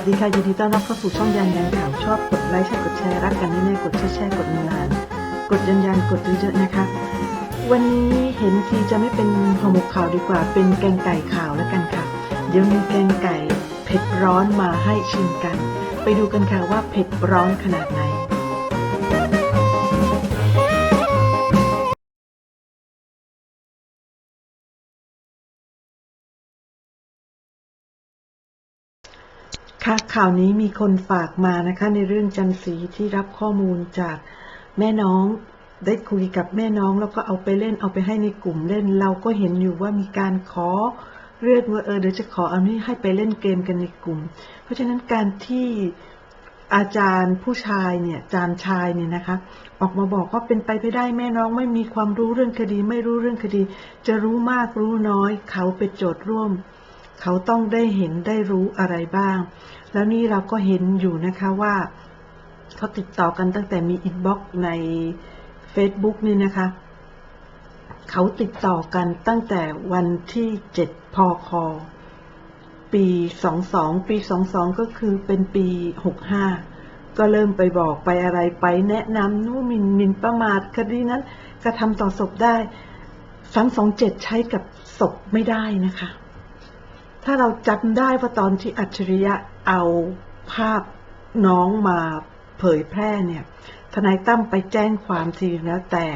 วัสดีค่ะยินดีต้อนรับเข้าสู่ช่องยันยันข่าวชอบกดไลค์ใช่กดแชร์รักกันแน่ๆกดแชร์แชร์กดนานกดยันยันกดเยอะๆนะคะ วันนี้เห็นทีจะไม่เป็นห่อหมกข่าวดีกว่า เป็นแกงไก่ข่าวแล้วกันค่ะ เดี๋ยวมีแกงไก่เผ็ดร้อนมาให้ชิมกัน ไปดูกันค่ะว่าเผ็ดร้อนขนาดไหน ข่าวนี้มีคนฝากมานะคะ ในเรื่องจันสีที่รับข้อมูลจากแม่น้องได้คุยกับแม่น้องแล้วก็เอาไปเล่นเอาไปให้ในกลุ่มเล่น เราก็เห็นอยู่ว่ามีการขอเรื่องว่าเออเดี๋ยวจะขอเอานี้ให้ไปเล่นเกมกันในกลุ่ม เพราะฉะนั้นการที่อาจารย์ผู้ชายเนี่ยอาจารย์ชายเนี่ยนะคะ ออกมาบอกว่าเป็นไปไม่ได้แม่น้องไม่มีความรู้เรื่องคดี ไม่รู้เรื่องคดี จะรู้มากรู้น้อย เขาเป็นโจทย์ร่วม เขาต้องได้เห็นได้รู้อะไรบ้าง แล้วนี่เราก็เห็นอยู่นะคะว่าเขาติดต่อกันตั้งแต่มีอินบ็อกซ์ใน Facebook นี่นะคะ เขาติดต่อกันตั้งแต่วันที่7พคปี 22 ปี 22 ก็คือเป็นปี 65 ก็เริ่มไปบอกไปอะไรไปแนะนำนู่นมินมินประมาทคดีนั้นกระทำต่อศพได้ 327 ใช้กับศพไม่ได้นะคะ ถ้าเราจำได้ว่าตอนที่อัจฉริยะ เอาภาพน้องมาเผยแพร่เนี่ย ทนายตั้มไปแจ้งความทีแล้ว แต่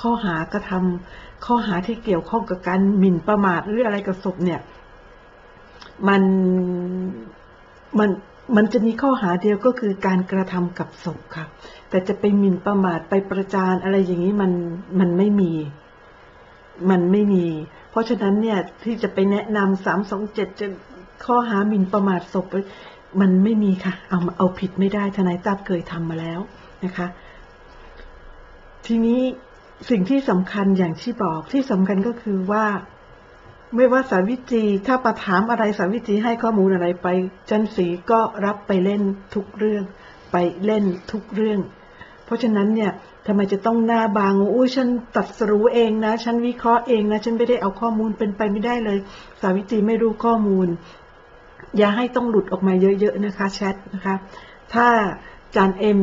ข้อหากระทำข้อหาที่เกี่ยวข้องกับการหมิ่นประมาทหรืออะไรกับศพเนี่ย มันมันมันจะมีข้อหาเดียวก็คือการกระทำกับศพค่ะ แต่จะไปหมิ่นประมาทไปประจานอะไรอย่างนี้มันมันไม่มี มันไม่มี เพราะฉะนั้นเนี่ยที่จะไปแนะนำสามสองเจ็ดจะข้อหาหมิ่นประมาทศพ มันไม่มีค่ะ เอามาเอาผิดไม่ได้ทนายตั้มเคยทำมาแล้วนะคะ ทีนี้สิ่งที่สำคัญอย่างที่บอกที่สำคัญก็คือว่า ไม่ว่าสาวิตรีถ้าประถามอะไรสาวิตรีให้ข้อมูลอะไรไป จันสีก็รับไปเล่นทุกเรื่อง ไปเล่นทุกเรื่อง เพราะฉะนั้นเนี่ยทำไมจะต้องหน้าบางอุ้ยฉันตัดสรู้เองนะ ฉันวิเคราะห์เองนะ ฉันไม่ได้เอาข้อมูลเป็นไปไม่ได้เลย สาวิตรีไม่รู้ข้อมูล อย่าให้ต้องหลุดออกมาเยอะๆนะคะแชทนะคะ ถ้าจานเอ็ม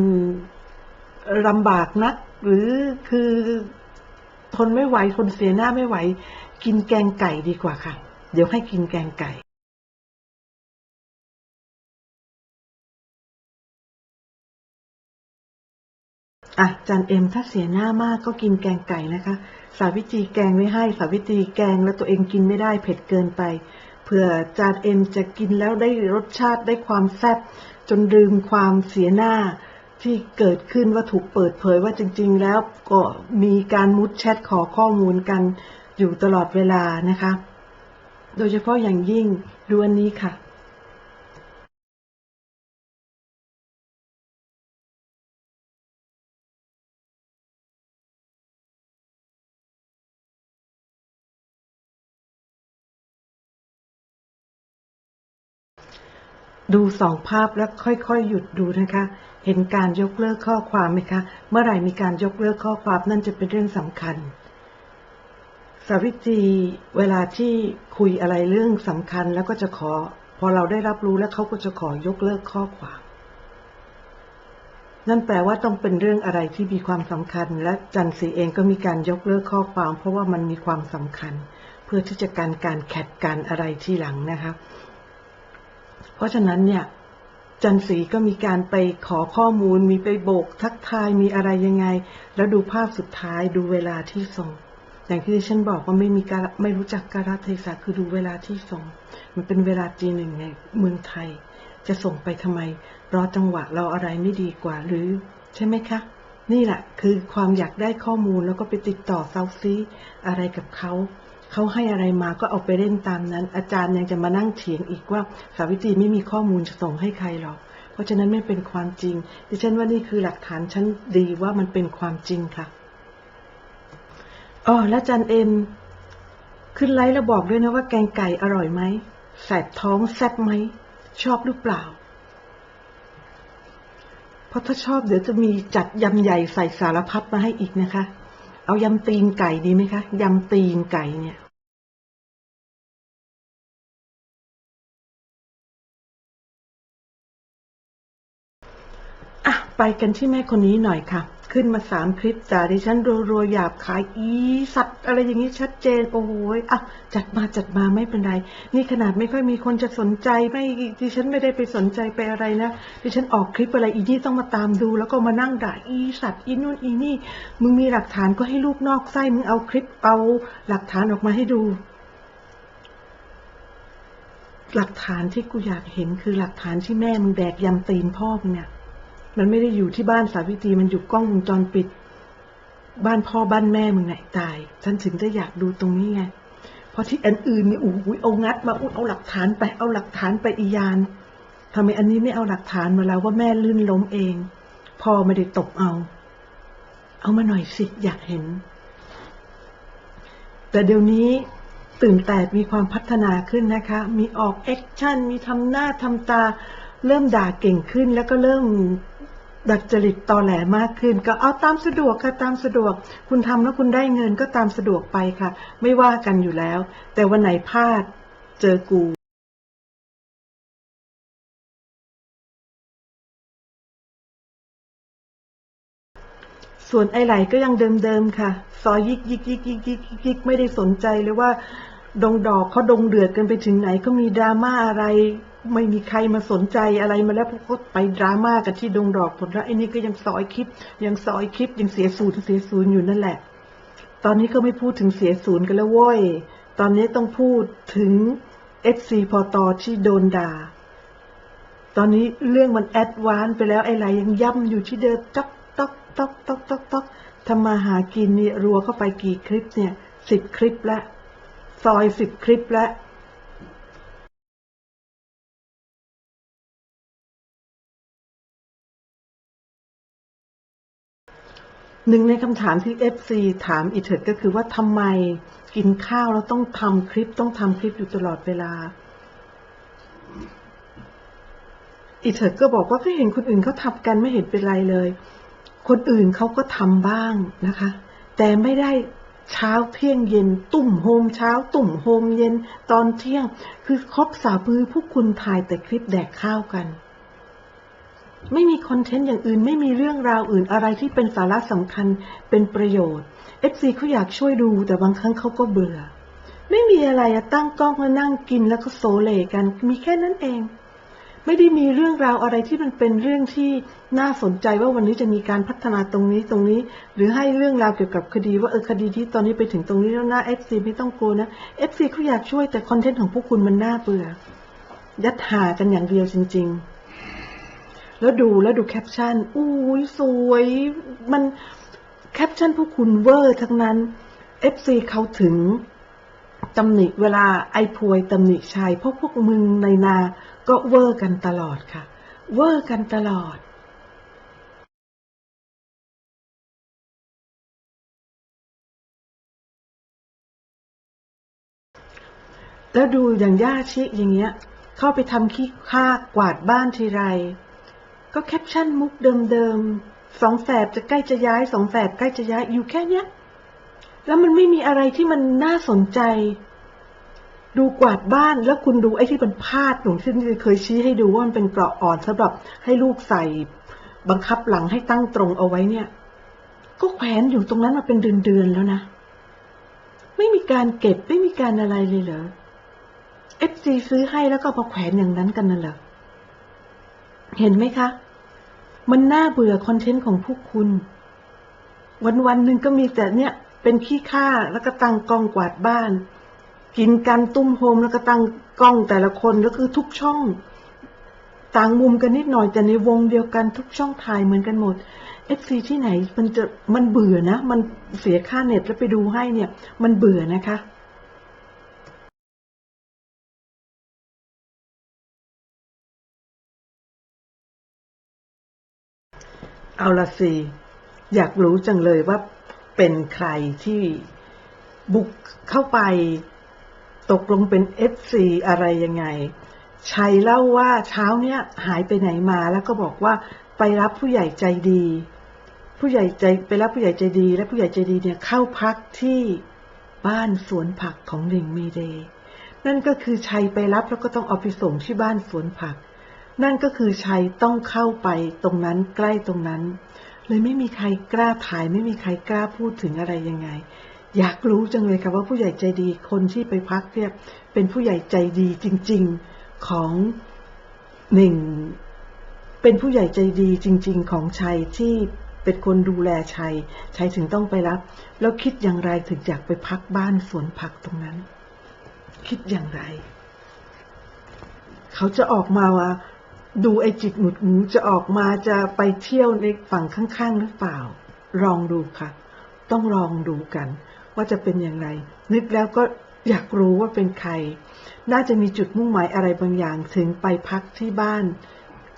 ลำบากนัก หรือคือทนไม่ไหวทนเสียหน้าไม่ไหว กินแกงไก่ดีกว่าค่ะ เดี๋ยวให้กินแกงไก่อะจานเอ็มถ้าเสียหน้ามากก็กินแกงไก่นะคะ สาวิตรีแกงไม่ให้ สาวิตรีแกงแล้วตัวเองกินไม่ได้เผ็ดเกินไป ผื่อจานเอ็มจะกินแล้วได้รสชาติได้ความแซ่บจนลืมความเสียหน้าที่เกิดขึ้นว่าถูกเปิดเผยว่าจริง ๆ แล้วก็มีการมุดแชทขอข้อมูลกันอยู่ตลอดเวลานะคะ โดยเฉพาะอย่างยิ่งดูอันนี้ค่ะ ดูสองภาพแล้วค่อยๆ หยุดดูนะคะ เห็นการยกเลิกข้อความไหมคะ เมื่อไหร่มีการยกเลิกข้อความนั่นจะเป็นเรื่องสำคัญ สาวิตรีเวลาที่คุยอะไรเรื่องสำคัญแล้วก็จะขอ พอเราได้รับรู้แล้วเขาก็จะขอยกเลิกข้อความ นั่นแปลว่าต้องเป็นเรื่องอะไรที่มีความสำคัญ และจันทร์สีเองก็มีการยกเลิกข้อความ เพราะว่ามันมีความสำคัญ เพื่อที่จะการการแคดการอะไรที่หลังนะคะ เพราะฉะนั้นเนี่ยจันสีก็มีการไปขอข้อมูล มีไปโบกทักทายมีอะไรยังไง แล้วดูภาพสุดท้ายดูเวลาที่ส่ง อย่างที่ฉันบอกว่าไม่มีการไม่รู้จักการเทศะคือดูเวลาที่ส่ง มันเป็นเวลาจีหนึ่งในเมืองไทย จะส่งไปทำไม รอจังหวะรออะไรไม่ดีกว่าหรือ ใช่ไหมคะ นี่แหละคือความอยากได้ข้อมูลแล้วก็ไปติดต่อเซาซีอะไรกับเขา เขาให้อะไรมาก็เอาไปเล่นตามนั้น อาจารย์ยังจะมานั่งเถียงอีกว่าสาวิตรีไม่มีข้อมูลจะส่งให้ใครหรอกเพราะฉะนั้นไม่เป็นความจริง ดิฉันว่านี่คือหลักฐานชั้นดีว่ามันเป็นความจริงค่ะอ๋อแล้วอาจารย์เอ็มขึ้นไลฟ์แล้วบอกด้วยนะว่าแกงไก่อร่อยไหมแสบท้องแซ่บไหมชอบหรือเปล่า เพราะถ้าชอบเดี๋ยวจะมีจัดยำใหญ่ใส่สารพัดมาให้อีกนะคะ เอายำตีนไก่ดีไหมคะยำตีนไก่เนี่ยอะไปกันที่แม่คนนี้หน่อยค่ะ ขึ้นมาสามคลิปจ่าดิฉันรัวๆหยาบขายอีสัตว์อะไรอย่างนี้ชัดเจนโอ้โหยอะจัดมาจัดมาไม่เป็นไร นี่ขนาดไม่ค่อยมีคนจะสนใจไม่ดิฉันไม่ได้ไปสนใจไปอะไรนะดิฉันออกคลิปอะไรอีนี่ต้องมาตามดู แล้วก็มานั่งด่าอีสัตว์อีนู่นอีนี่ มึงมีหลักฐานก็ให้ลูกนอกไส้มึงเอาคลิปเอาหลักฐานออกมาให้ดูหลักฐานที่กูอยากเห็นคือหลักฐานที่แม่มึงแดกยำตีนพ่อมึงเนี่ย มันไม่ได้อยู่ที่บ้านสาวิตรีมันอยู่กล้องวงจรปิด บ้านพ่อบ้านแม่มึงไหนตาย ฉันถึงจะอยากดูตรงนี้ไงเพราะที่อันอื่นนี่โอ้โหเอางัดมาอุ๊ยเอาหลักฐานไปเอาหลักฐานไปอียานทำไมอันนี้ไม่เอาหลักฐานมาแล้วว่าแม่ลื่นล้มเอง พ่อไม่ได้ตบเอา เอามาหน่อยสิอยากเห็น แต่เดี๋ยวนี้ตื่นแต่มีความพัฒนาขึ้นนะคะ มีออกแอคชั่น มีทำหน้าทำตา เริ่มด่าเก่งขึ้นแล้วก็เริ่ม ดัดจริตตอแหลมากขึ้น ก็เอาตามสะดวกค่ะตามสะดวก คุณทำแล้วคุณได้เงินก็ตามสะดวกไปค่ะ ไม่ว่ากันอยู่แล้ว แต่วันไหนพลาดเจอกูส่วนไอไหลก็ยังเดิมๆค่ะ ซอยยิกยิกยิกยิกยิกยิกยิกไม่ได้สนใจเลยว่า ดงดอกเขาดงเดือดกันไปถึงไหนก็มีดราม่าอะไร ไม่มีใครมาสนใจอะไรมาแล้วพวกก็ไปดราม่ากันที่ดงดอกผลแล้วไอ้นี่ก็ยังซอยคลิป ยังซอยคลิปยังเสียศูนย์เสียศูนย์อยู่นั่นแหละ ตอนนี้ก็ไม่พูดถึงเสียศูนย์กันแล้วโว้ยตอนนี้ต้องพูดถึง FC พอตอที่โดนด่า ตอนนี้เรื่องมันแอดวานไปแล้วไอ้ไหลยังย่ำอยู่ที่เดิมต๊อกต๊อกต๊อกต๊อกต๊อกต๊อกทำมาหากินนี่รัวเข้าไปกี่คลิปเนี่ยสิบคลิปละซอยสิบคลิปละ หนึ่งในคำถามที่ FC ถามอีเถิดก็คือว่าทำไมกินข้าวแล้วต้องทำคลิปต้องทำคลิปอยู่ตลอดเวลา อีเถิดก็บอกว่าก็เห็นคนอื่นเขาทำกันไม่เห็นเป็นไรเลย คนอื่นเขาก็ทำบ้างนะคะ แต่ไม่ได้เช้าเที่ยงเย็น ตุ่มโฮมเช้า ตุ่มโฮมเย็นตอนเที่ยง คือครบสาบือพวกคุณถ่ายแต่คลิปแดกข้าวกัน ไม่มีคอนเทนต์อย่างอื่น ไม่มีเรื่องราวอื่นอะไรที่เป็นสาระสำคัญเป็นประโยชน์ FC เขาอยากช่วยดูแต่บางครั้งเขาก็เบื่อ ไม่มีอะไรอะตั้งกล้องมานั่งกินแล้วก็โซเลกัน มีแค่นั้นเอง ไม่ได้มีเรื่องราวอะไรที่มันเป็นเรื่องที่น่าสนใจว่าวันนี้จะมีการพัฒนาตรงนี้ตรงนี้ หรือให้เรื่องราวเกี่ยวกับคดีว่าเออคดีที่ตอนนี้ไปถึงตรงนี้แล้วนะ FC ไม่ต้องกลัวนะ FC เขาอยากช่วยแต่คอนเทนต์ของพวกคุณมันน่าเบื่อยัดหากันอย่างเดียวจริง ๆ แล้วดูแล้วดูแคปชั่นอุ้ยสวย มันแคปชั่นพวกคุณเวอร์ทั้งนั้น FC เขาถึงตำหนิเวลาไอ้พวยตำหนิชายเพราะพวกมึงในนาก็เวอร์กันตลอดค่ะ เวอร์กันตลอดแล้วดูอย่างย่าชิอย่างเงี้ย เข้าไปทำขี้ข้ากวาดบ้านทีไร ก็แคปชั่นมุกเดิมๆสองแสบจะใกล้จะย้ายสองแสบใกล้จะย้ายอยู่แค่เนี้ย แล้วมันไม่มีอะไรที่มันน่าสนใจ ดูกวาดบ้านแล้วคุณดูไอ้ที่เป็นพาดหนูที่เคยชี้ให้ดูว่ามันเป็นเกราะอ่อนสำหรับให้ลูกใส่ บังคับหลังให้ตั้งตรงเอาไว้เนี่ย ก็แขวนอยู่ตรงนั้นมาเป็นเดือนๆแล้วนะ ไม่มีการเก็บไม่มีการอะไรเลยเหรอเอฟซีซื้อให้แล้วก็เอามาแขวนอย่างนั้นกันน่ะเหรอ เห็นไหมคะ มันน่าเบื่อคอนเทนต์ของพวกคุณ วันวันๆหนึ่งก็มีแต่เนี่ย เป็นขี้ข้าแล้วก็ตั้งกล้องกวาดบ้าน กินกันตุ้มโฮมแล้วก็ตั้งกล้องแต่ละคนแล้วคือทุกช่อง ต่างมุมกันนิดหน่อยแต่ในวงเดียวกันทุกช่องถ่ายเหมือนกันหมดเอฟซีที่ไหนมันจะมันเบื่อนะ มันเสียค่าเน็ตแล้วไปดูให้เนี่ย มันเบื่อนะคะ เอาละสิ อยากรู้จังเลยว่าเป็นใครที่บุกเข้าไป ตกลงเป็นเอฟซีอะไรยังไง ชัยเล่าว่าเช้าเนี้ยหายไปไหนมาแล้วก็บอกว่าไปรับผู้ใหญ่ใจดี ผู้ใหญ่ใจไปรับผู้ใหญ่ใจดี และผู้ใหญ่ใจดีเนี่ยเข้าพักที่บ้านสวนผักของหลิงเมเดนั่นก็คือชัยไปรับแล้วก็ต้องเอาไปส่งที่บ้านสวนผัก นั่นก็คือชัยต้องเข้าไปตรงนั้นใกล้ตรงนั้น เลยไม่มีใครกล้าถ่าย ไม่มีใครกล้าพูดถึงอะไรยังไง อยากรู้จังเลยค่ะว่าผู้ใหญ่ใจดีคนที่ไปพักเนี่ยเป็นผู้ใหญ่ใจดีจริง ๆของหนึ่งเป็นผู้ใหญ่ใจดีจริง ๆ ของชัยที่เป็นคนดูแลชัย ชัยถึงต้องไปรับ แล้วคิดอย่างไรถึงอยากไปพักบ้านสวนผักตรงนั้น คิดอย่างไร เขาจะออกมาว่า ดูไอจิตหมุดหมูจะออกมาจะไปเที่ยวในฝั่งข้างๆหรือเปล่า ลองดูค่ะ ต้องลองดูกัน ว่าจะเป็นอย่างไร นึกแล้วก็อยากรู้ว่าเป็นใคร น่าจะมีจุดมุ่งหมายอะไรบางอย่างถึงไปพักที่บ้าน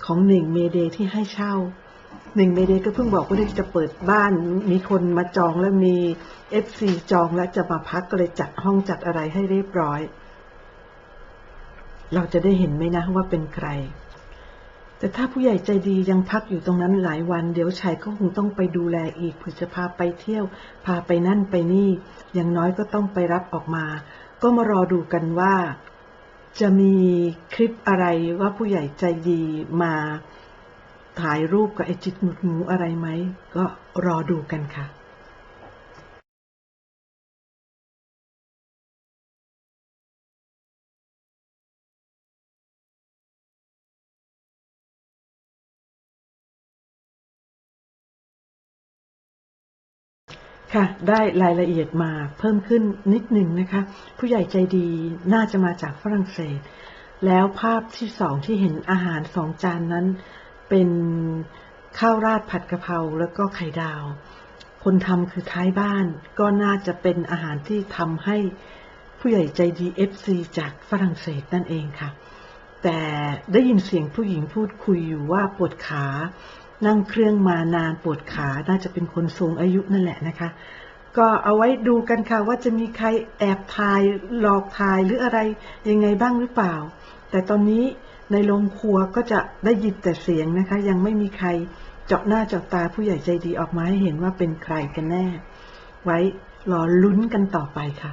ของหนึ่งเมเดย์ที่ให้เช่าหนึ่งเมเดย์ก็เพิ่งบอกว่าจะเปิดบ้าน มีคนมาจองแล้วมีเอฟซีจองแล้วจะมาพักก็เลยจัดห้องจัดอะไรให้เรียบร้อย เราจะได้เห็นไหมนะว่าเป็นใคร แต่ถ้าผู้ใหญ่ใจดียังพักอยู่ตรงนั้นหลายวัน เดี๋ยวชัยก็คงต้องไปดูแลอีกเพื่อจะพาไปเที่ยว พาไปนั่นไปนี่ อย่างน้อยก็ต้องไปรับออกมา ก็มารอดูกันว่า จะมีคลิปอะไรว่าผู้ใหญ่ใจดีมาถ่ายรูปกับไอจิตหมุดหมูอะไรไหม ก็รอดูกันค่ะ ค่ะ ได้รายละเอียดมาเพิ่มขึ้นนิดหนึ่งนะคะ ผู้ใหญ่ใจดีน่าจะมาจากฝรั่งเศส แล้วภาพที่สองที่เห็นอาหารสองจานนั้น เป็นข้าวราดผัดกะเพราแล้วก็ไข่ดาว คนทำคือท้ายบ้าน ก็น่าจะเป็นอาหารที่ทำให้ผู้ใหญ่ใจดี FC จากฝรั่งเศสนั่นเองค่ะ แต่ได้ยินเสียงผู้หญิงพูดคุยอยู่ว่าปวดขา นั่งเครื่องมานานปวดขา น่าจะเป็นคนสูงอายุนั่นแหละนะคะ ก็เอาไว้ดูกันค่ะว่าจะมีใครแอบถ่ายหลอกถ่ายหรืออะไรยังไงบ้างหรือเปล่า แต่ตอนนี้ในโรงครัวก็จะได้ยินแต่เสียงนะคะ ยังไม่มีใครเจาะหน้าเจาะตาผู้ใหญ่ใจดีออกมาให้เห็นว่าเป็นใครกันแน่ ไว้รอลุ้นกันต่อไปค่ะ